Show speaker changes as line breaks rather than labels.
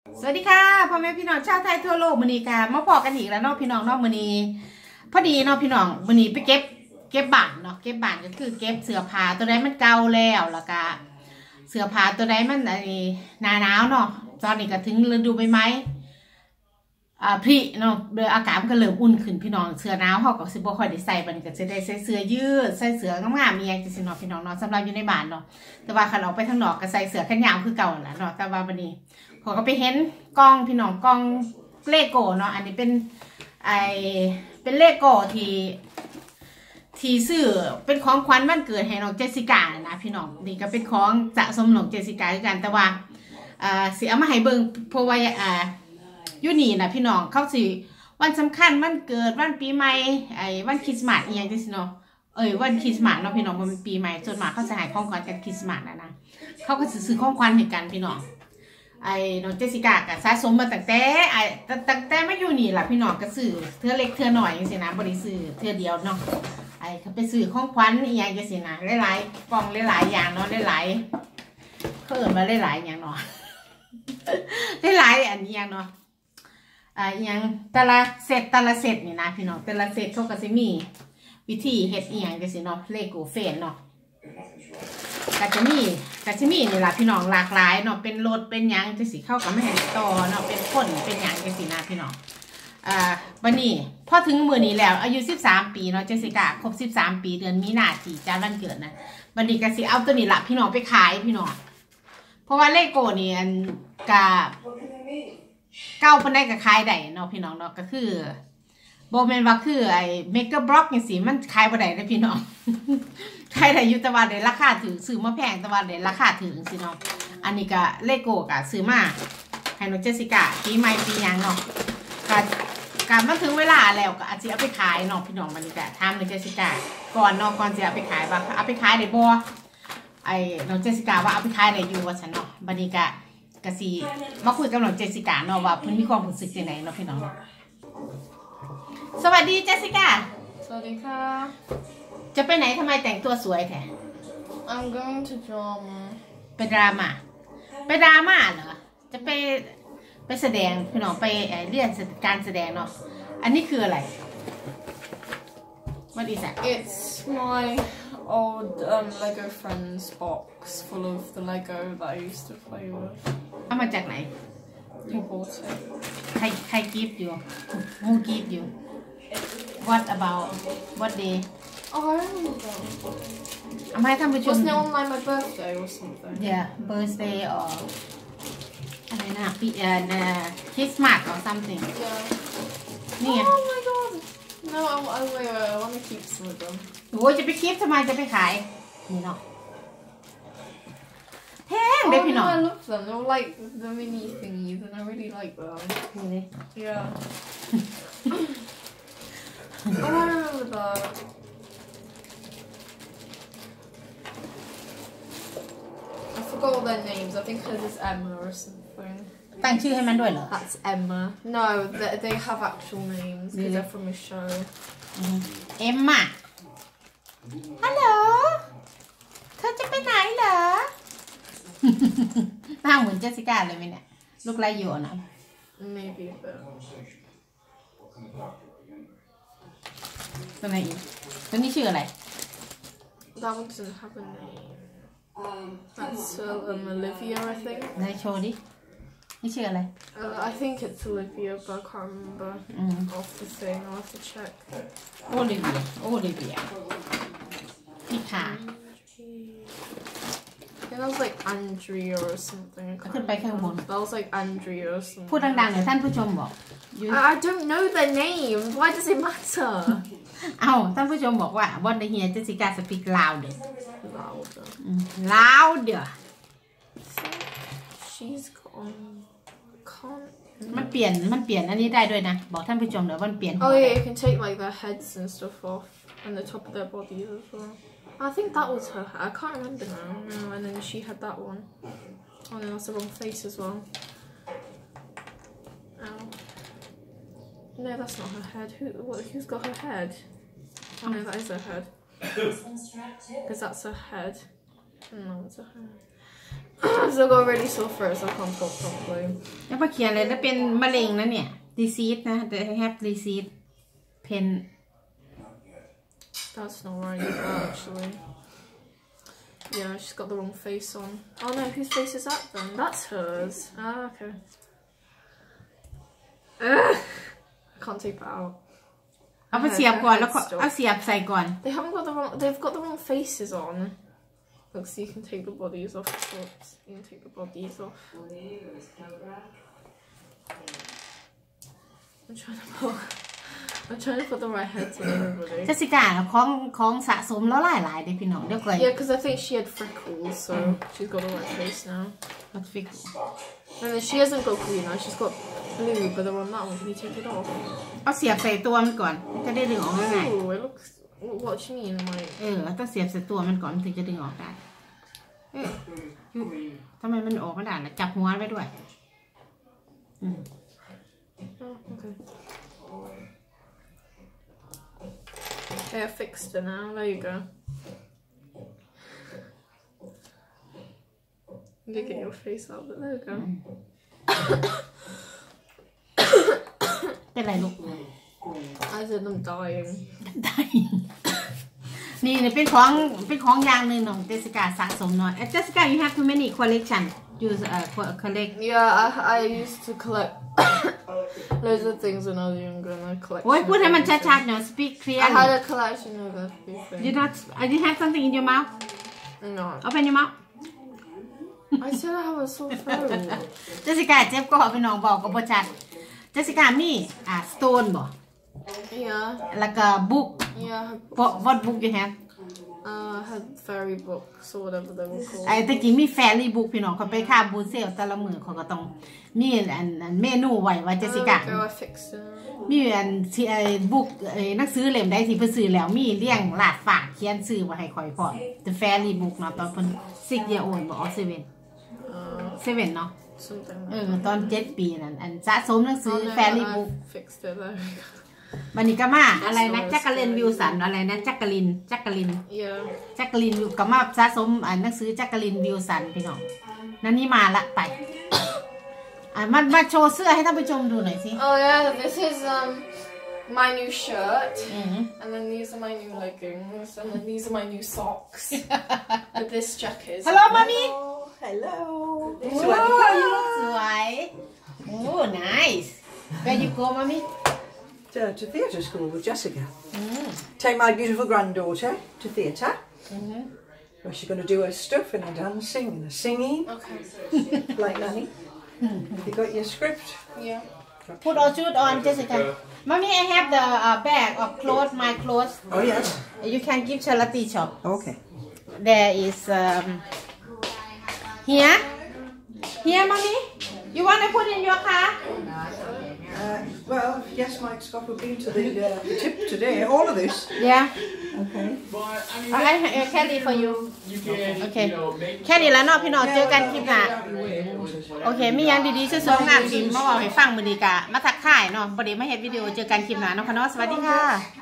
สวัสดีค่ะพ่อแม่พี่น้องชาวไทยทั่วโลกมือนีค่ะมาพอกันอีกแล้วเนาะพี่น้องเนาะมือนีพอดีเนาะพี่น้องมือนีไปเก็บ เก็บบานเนาะเก็บบานก็คือเก็บเสื้อผ้าตัวใดมันเก่าแล้วแล้วก็เสื้อผ้าตัวใดมันไอ้หนาหนาวเนาะตอนนี้ก็ถึงฤดูใบไม้อ่าพริเนาะโดยอากาศมันก็เริ่มอุ่นขึ้นพี่น้องเสื้อหนาวเขาก็สิบ่ค่อยได้ใส่บันก็จะได้ใส่เสื้อยืดใส่เสื้องามๆมีอย่างจังซี่เนาะพี่น้องเนาะสำหรับอยู่ในบ้านเนาะแต่ว่าคันออกไปทางนอกก็ใส่เสื้อแขนยาวคือเก่าแหละเนาะแต่ว่าบัดนี้ ขาก็ไปเห็นกล้องพี่น้องกล้องเลโก้เนาะ อันนี้เป็นไอเป็นเลโก้ที่ที่ซื้อเป็นของขวัญวันเกิดให้น้องเจสิก้านะพี่น้องนี่ก็เป็นของสะสมน้องเจสิก้าคือกันแต่ว่าอ่าสิเอามาให้เบิ่งเพราะว่าอ่ายูนี่นะพี่น้องเขาสิวันสำคัญวันเกิดวันปีใหม่ไอ้วันคริสต์มาสอีหยังจังซี่เนาะเอ้ยวันคริสต์มาสเนาะพี่น้องมันเป็นปีใหม่ส่วนมาเขาจะให้ของขวัญกันคริสต์มาสนะนะเขาก็สิซื้อของขวัญให้กันพี่น้อง ไอ้น้องเจสิกาก็สะสมมาตั้งแต่ไอ้ตั้งแต่มาอยู่นี่ล่ะพี่น้องก็ซื้อเธอเล็กเธอหน่อยจังซี่นะบ่ได้ซื้อเธอเดียวเนาะไอ้เขาไปซื้อของขวัญอีหยังจังซี่นะหลายๆกล่องหลายๆอย่างเนาะหลายๆเขาเอิ้นว่าหลายๆอย่างเนาะหลายๆอันนี้อย่างเนาะอ่าอหยังแต่ละเซตแต่ละเซตนี่นะพี่น้องแต่ละเซตเขาก็สิมีวิธีเฮ็ดอียังจังซี่เนาะเลโก้เฟนเนาะ ก็จะมีก็จะมีนี่ละพี่น้องหลากหลายเนาะเป็นรถเป็นหยังจะสีเข้ากับไม่ต่อเนาะเป็นคนเป็นหยังจังสีนะพี่น้องอ่าวันนี้พอถึงมือนี้แล้ว อายุ 13 ปีเนาะเจสิก้าครบ 13 ปีเดือนมีนาทีจ้าวันเกิดนะวันนี้ก็สิเอาตัวนี้ละพี่น้องไปขายพี่น้องเพราะว่าเลโก้นี่อันกะเก้าเพิ่นได้ก็ขายได้เนาะพี่น้องเนาะก็คือโบแมนว่าคือไอ้เมกะบล็อกอย่างสีมันขายบ่ได้นะพี่น้อง ใครได้อยู่แตวันเดราคาถือซื้อมาแพงแตะวันเดราคาถือสิเนาะอันนี้ก็เลโก้กะซื้อมาให้น้องเจสิก้าปีใหม่ปียังเนาะกะการมาถึงเวลาแล้วก็อาจจะเอาไปขายเนาะพี่น้องมันนี้ก็ถามน้องเจสิก้าก่อนเนาะก่อนจะเอาไปขายว่าเอาไปขายได้บ่ไอ้น้องเจสิก้าว่าเอาไปขายได้อยู่ว่าฉันเนาะบัดนี้ก็กะสิมาคุยกับน้องเจสิก้าเนาะว่าเพิ่นมีความรู้สึกจังไดเนาะพี่น้องสวัสดีเจสิก้า
Sadika.
จะไปไหนทำไมแต่งตัวสวยแท้
I'm going to drama.
ไปดราม่าไปดราม่าเหรอ จะไปไปแสดงพี่น้องไปเอ่อเรียนการแสดงเนาะ อันนี้คืออะไร What is that
It's my old um, Lego friends box full of the Lego that I used to play with.
เอามาจากไหน
Who bought it?
ใครใครกิฟต์อยู่ Who give you What about What day
Oh, I remember.
เอามาให้ท่านผู้ชม
Wasn't it on like my birthday or something?
Yeah birthday or อะไรนะปีเอ่อคริสต์มาส or something
Yeah.
นี่ไง
Oh my god. No, I, I, wait, wait, I want to keep some of them.
โอ้ยจะไปคลิปทำไมจะไปขาย นี่เนาะแพง
Oh
เด้อพี่
no,
น้อง
I love them. They're like the mini thingies, and I really like them.
นี่เลย
Yeah. oh, I remember that. I forgot all their names. I think hers is Emma or something.
ตั้งชื่อให้มันด้วยเหรอ
That's Emma. No, they, they have actual names because
Really?
they're from a show.
เอ็มม่ะฮัลโหล เธอจะไปไหนเหรอ หน้าเหมือนเจสสิก้าเลยไหมเนี่ย ลูกไรอยู่นะ
Maybe a bit.
ตัวไหนอีกตัวนี้ชื่ออะไร
That one doesn't have a name. That's uh, um, Olivia, I think.
ไหนโชว์ดิ นี่ชื่ออะไร
Uh, I think it's Olivia, but I can't remember
อืม
off the thing. I'll have to check.
โอลิเวีย โอลิเวียพี่ขา
Yeah, that was like Andrea or something. I
ขึ้น
can't
ไปข้างบน
That was like Andrea or something.
พูดดังๆเดี๋ยวท่านผู้ชมบอกอยู่
I, I don't know their names. Why does it matter?
เอาท่านผู้ชมบอกว่า what the here Jessica speak louder
Louder.
อืม louder
She's gone. Can't.
มันเปลี่ยน มันเปลี่ยนอันนี้ได้ด้วยนะ บอกท่านผู้ชมเดี๋ยวมันเปลี่ยนหั
Oh
ว
yeah, you can take like their heads and stuff off and the top of their bodies as well. I think that was her. I can't remember now. No, and then she had that one. Oh no, that's the wrong face as well. Ow. No, that's not her head. Who? What? Who's got her head? Oh no, that is her head. Because that's her head. No, it's her head. so I got really sore throat, so I can't talk properly.
แล้วพอเขียนเลยแล้วเป็นมะเร็งนะเนี่ย disease นะ they have disease pen
That's not right either, actually. Yeah, she's got the wrong face on. Oh no, whose face is that then? That's hers. Ah, okay. Ugh. I can't take that out.
เอาไปเสียบก่อนแล้วก็เอาเสียบใส่ก่อน
They haven't got the wrong. They've got the wrong faces on. Look, so you can take the bodies off. Oops, you can take the bodies off. I'm trying to put. I'm trying to put the right heads on
เจ
everybody.
สสิก้าของของสะสมแล้วหลายหลายๆเด้พี่น้องเดี๋ยวก่อน
Yeah, because I think she had freckles, so she's got the right face now.
มาฟิก
And then she hasn't got green now. She's got blue, but they're on that one. Can you take it off?
เอาเสียบใส่ตัวมันก่อนมันจะได้ดึงออกง่าย
Ooh, it looks. What do you mean? Like,
ๆเออต้องเสียบใส่ตัวมันก่อนมันถึงจะดึงออกได้เอ๊ะอยู่ทำไมมันออกไม่ได้ล่ะจับหัวไว้ด้วยอืม
oh, okay. Okay, I fixed it now. There you go. You did get your face out, but there you go.
เป็นไรลูก
I said I'm dying.
ได้ นี่เนี่ยเป็นของเป็นของอย่างหนึ่งของเจสสิก้าสะสมเนาะเจสสิก้า you have too many collection you uh co- collect
Yeah, I, I used to collect loads of things when I was younger, and I collected.
โอ้ยพูดให้มันชัดๆเนาะ speak
I
clearly
had a collection of everything.
you not uh, you have something in your mouth
No.
open your mouth
I said I have a sore throat.
เจสสิก้าเจ็บก็พี่น้องบอกกับพ่อชัดเจสสิก้ามีอ่า stone บ่
yeah,
แล้วก็ book
yeah.
what what book you have
Uh, I had fairy books or whatever they were called.
ไอ้ตะกี้มี fairy book พี่น้องเขาไปค่าบูเซลแต่ละมือเขาก็ต้องมีอันอันเมนูไว้ว่าเจสสิก้า
There we go, I fixed it.
มีอันที่ไอ้บุกไอ้หนังสือเล่มใดที่เพิ่นซื้อแล้วมีเรียงลาดฝากเขียนซื้อไว้ให้ข่อยพร้อม The Fairy Book เนาะตอนเพิ่น6 year old บ่อ๋อ7
Uh,
7เนาะ
something
เอ
like
อตอน 7 ปีนั่นอันสะสมหนังสือ
Oh, no,
Fairy
I
Book
fixed it there.
บั ดนี้ก็มาอะไรนะ
Yes,
จักรเลนวิวสันอะไรนะจักรินจักริน
Yeah.
จักรินวิวก็มาสะสมอันหนังสือจักรินวิวสันพี่น้องนั่นนี่มาละไปอะมามาโชว์เสื้อให้ท่านผู้ชมดูหน่อยสิ
Oh yeah, this is um my new shirt,
อือ
and then these are my new leggings, and then these are my new socks. With this jacket. is-
Hello mommy
Oh, hello.
โอ้ยลูกสวยโอ้ nice where you go mommy
To, to theatre school with Jessica. Take my beautiful granddaughter to theatre. Where she's going to do her stuff and her dancing and her singing,
Okay.
like Nanny. Have you got your script?
Yeah.
Put all shoes on, Jessica. Mommy, I have the uh, bag of clothes, my clothes.
Oh, yes.
You can give charity shop.
Okay.
There is um, here. Here, mommy. You want to put in your car?
Uh, well, yes, Mike Scott have been to the, uh, the tip today. All of this.
Yeah.
Okay.
But I mean,
I, I carry for you.
you can,
Okay.
you know, make
แค่นี้แล้วเนาะพี่น้องเจอกันคลิปหน้า
Get out your way, won't it?
โอเค มีหยังดีๆช่วยส่งงานพิมพ์มาบอกให้ฟังมือดีกะมาทักทายเนาะบไดีมาเฮ็ดวิดีโอเจอกันคลิปหน้าเนาะค่ะเนาะสวัสดีค่ะ